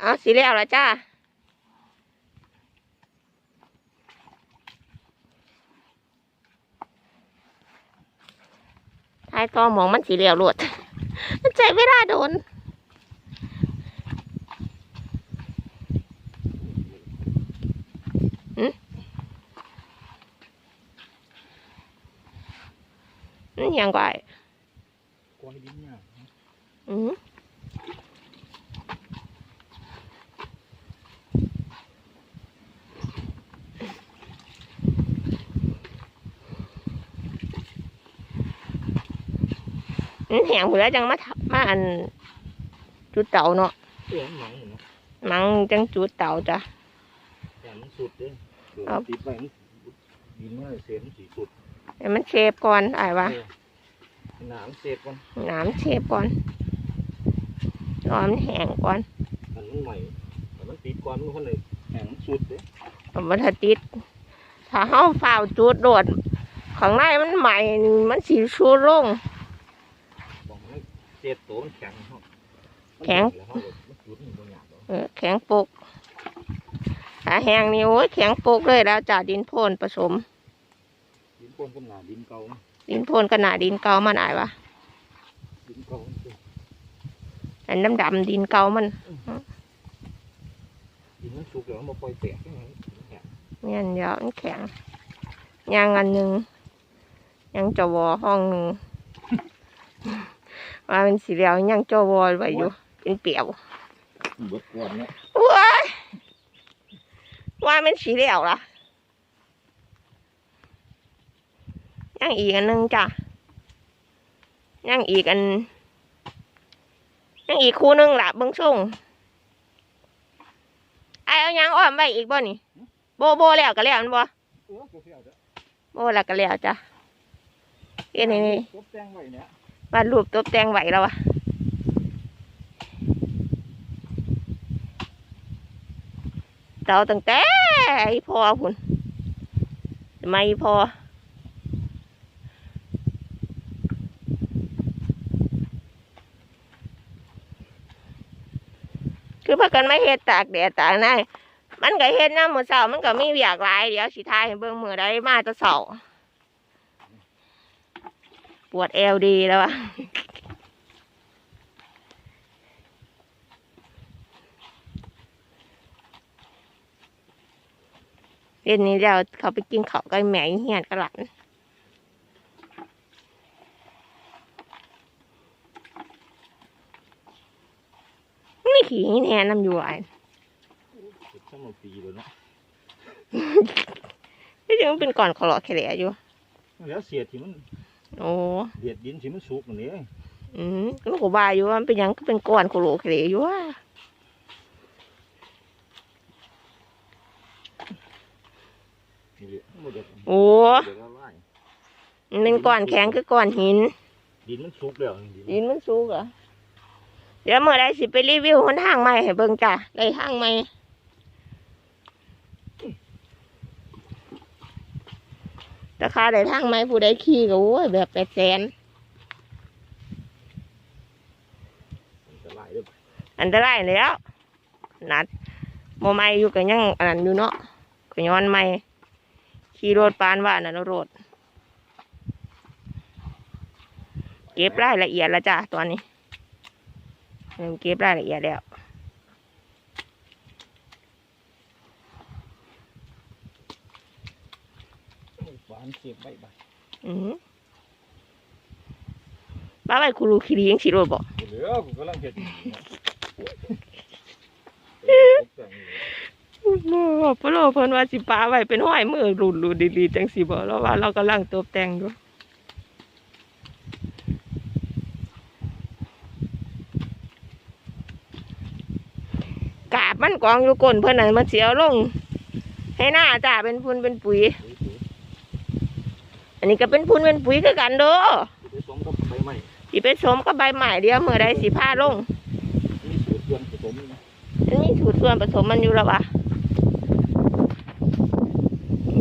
เอาสีแล้วละจ้าท้ายต่อหมองมันสีเหลียวโลดมันใจเวลาโดนนี่ยังไงกองดินเนี่ยอืม มันแหงหมดแล้วจังมาทับมาอัน จุดเต่าเนาะเอ้ยหนังเหมือนมังจังจุดเต่าจ้ะ แต่มันสุดเลยครับติดไปมันดินมันเสียมันสีสุดให้มันเชฟก่อนอายวะหนามเสร็จก่อนน้ำเชฟก่อนรอมันแห้งก่อนอันมันใหม่แต่มันติดก่อนมันคนเลยแข็งสุดเลยเอามันถ้าติด ถ้าเฮาฝ้าวจุดโดดข้างในมันใหม่มันสีชูลงบอกมัน เจ็ดตัวมันแข็งเขาแข็งแล้วเขาแบบมันจุดมันบางอย่างเนาะเออแข็งปกถ้าแห้งนี่โอ้ยแข็งปกเลยแล้วจ้าดินโพนผสม ดินก้นก็หนาดินเก่าดินโพนกับหนาดินเก่ามันอายวะดินเก่ามันเป็นอันดำดำๆดินเก่ามันดินมันสุกแล้วมันบ่ปล่อยแตกยังไงแข็งเนี่ยเดี๋ยวมันแข็งยางอันหนึ่งยังจวอห้องหนึ่ง มาเป็นสีเหลียวยังจวอไว้อยู่ เป็นเปียวเบิดก่อนเนี่ยว้ายว่าเป็นสีเหลียวล่ะยังอีกอันหนึงจ้ะยังอีกอันยังอีกคู่หนึงล่ะเบิ้งส่งไอเอายังอ้อมไว้อีกบ่นี่โบโบแล้วก็แล้วแมันบ่เออก็เสียจ้ะโบแล้วก็แล้วจ้ะเอ็นี่นี่ตบแต่งไวาดรูปตบแต่งไหวแล้ววะเต่าตั้งแต่พอพุ่นไม่พอคือพากันไม่เฮ็ดตากแดดตากหน้ามันก็เฮ็ดน้ำมือเสามันก็มีอยากหลายเดี๋ยวสิทายเบิ่งมือได้มาแตะเสา ปวดเอวดีแล้ววะเย็นนี้เดี๋ยวเขาไปกินข้าวกับแม่เฮียนกับหลานไม่ขี่แน่น้ำอยู่อะเสร็จสมปีเลยเนาะไม่ยังเป็นก่อนขอหลอแค่เหลืออยู่ แล้วเสียดที่มัน โอ้เดียดดินที่มันสุกอันนี้อืมก็ขบายอยู่ว่ามันเป็นหยังก็เป็นก้อนขอหลอแค่เหลืออยู่ว่านี่แหละมันเดือดโอ้เดือดละลายมันเป็นก้อนแข็งคือก้อนหิน ดินมันสุกแล้วดินดินมันสูงเหรอ เดี๋ยวเมื่อไรสิไปรีวิวหนทางใหม่ให้เบิ่งจ้ะได้ทางใหม่ ราคาได้ทางใหม่ผู้ใดขี่ก็โอ้ยแบบแปดแสนมันจะลายเด้ออันตรายแล้วนัดโมไม่อยู่กันยังอันนั้นอยู่เนาะก็ย้อนไม่ขี่รถปานว่านั่นรถเก็บรายละเอียดแล้วจ้ะตอนนี้เริ่มเก็บรายละเอียดแล้ว หวานเสียบใบใบอืมบ้าไปคุรูคิรียังสิโรถบอกเหลือกูกำลังเห็ดอยู่เนี่ยตกแต่งอยู่พะโลเพิ่นว่าสิป้าไว้เป็นห้อยมือหลุดหลุดดีๆจังสิบ่แล้วว่าเรากำลังตบแต่งอยู่กาบมันกองอยู่ก้นเพิ่นน่ะมันเสียวลง ให้หน้าจ้าเป็นพุ่นเป็นปุ๋ย อันนี้ก็เป็นพุ่นเป็นปุ๋ยคือกันเด้อไปสมกับใบไม้สิไปสมกับใบใหม่เดียวเมื่อใดสิพาลงมีสูตรส่วนผสมนะมันมีสูตรส่วนผสมมันอยู่แล้ววะ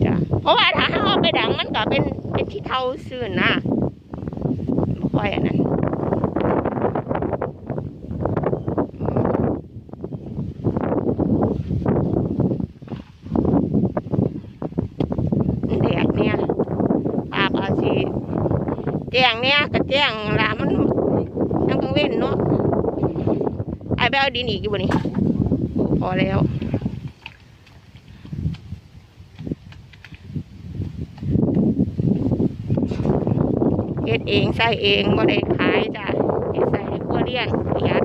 จ้ะเพราะว่าถ้าเอาไปดังมันก็เป็นเป็นที่เทาซื่นนะไม่ค่อยอันนั้น สิ แจ้งเนี่ยก็แจ้งละมันยังกังเว้นเนาะไอ้ไปเอาดินอีกอยู่บ่นี่พอแล้วเฮ็ดเองใส่เองบ่ได้ขายจ้ะเฮ็ดใส่ในครัวเรือนประหยัด